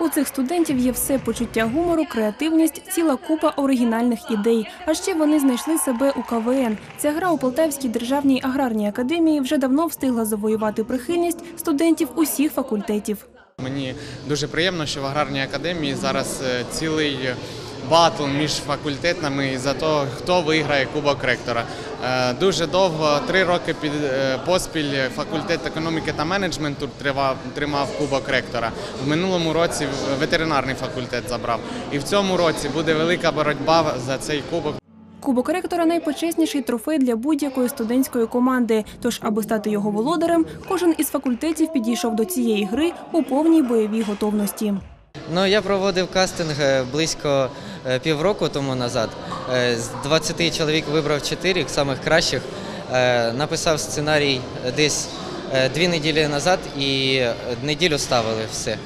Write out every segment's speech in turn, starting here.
У цих студентів є все почуття гумору, креативність, ціла купа оригінальних ідей. А ще вони знайшли себе у КВН. Ця гра у Полтавській державній аграрній академії вже давно встигла завоювати прихильність студентів усіх факультетів. Мені дуже приємно, що в аграрній академії зараз е, цілий батл між факультетами за те, хто виграє Кубок ректора. Е, Дуже довго, три роки під е, поспіль факультет економіки та менеджменту тривав, тримав Кубок ректора. В минулому році ветеринарний факультет забрав. І в цьому році буде велика боротьба за цей кубок. Кубок ректора найпочесніший трофей для будь-якої студентської команди. Тож, аби стати його володарем, кожен із факультетів підійшов до цієї гри у повній бойовій готовності. Ну, я проводив кастинг е, близько півроку тому назад. Е, З 20 чоловік вибрав 4 самих кращих. Е, Написав сценарій десь е, дві неділі назад і е, неділю ставили все.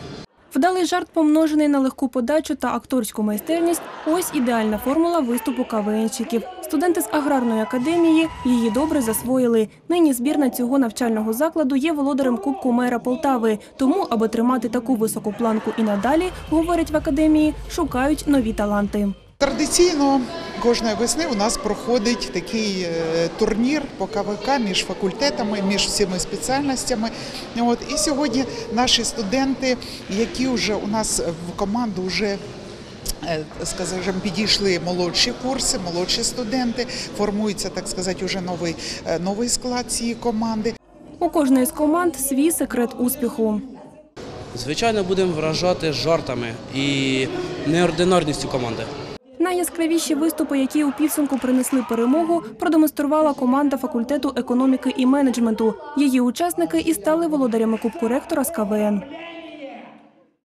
Вдалий жарт, помножений на легку подачу та акторську майстерність – ось ідеальна формула виступу КВНщиків. Студенти з аграрної академії її добре засвоїли. Нині збірна цього навчального закладу є володарем Кубку мера Полтави. Тому, аби тримати таку високу планку і надалі, говорять в академії, шукають нові таланти. Традиційно кожної весни у нас проходить такий е, турнір по КВК між факультетами, між всіма спеціальностями. От і сьогодні наші студенти, які вже у нас в команду вже е, скажімо, підійшли молодші курси, молодші студенти. Формується, так сказати, уже новий, е, новий склад цієї команди. У кожної з команд свій секрет успіху. Звичайно, будемо вражати жартами і неординарністю команди. Найяскравіші виступи, які у підсумку принесли перемогу, продемонструвала команда факультету економіки і менеджменту. Її учасники і стали володарями Кубку ректора з КВН.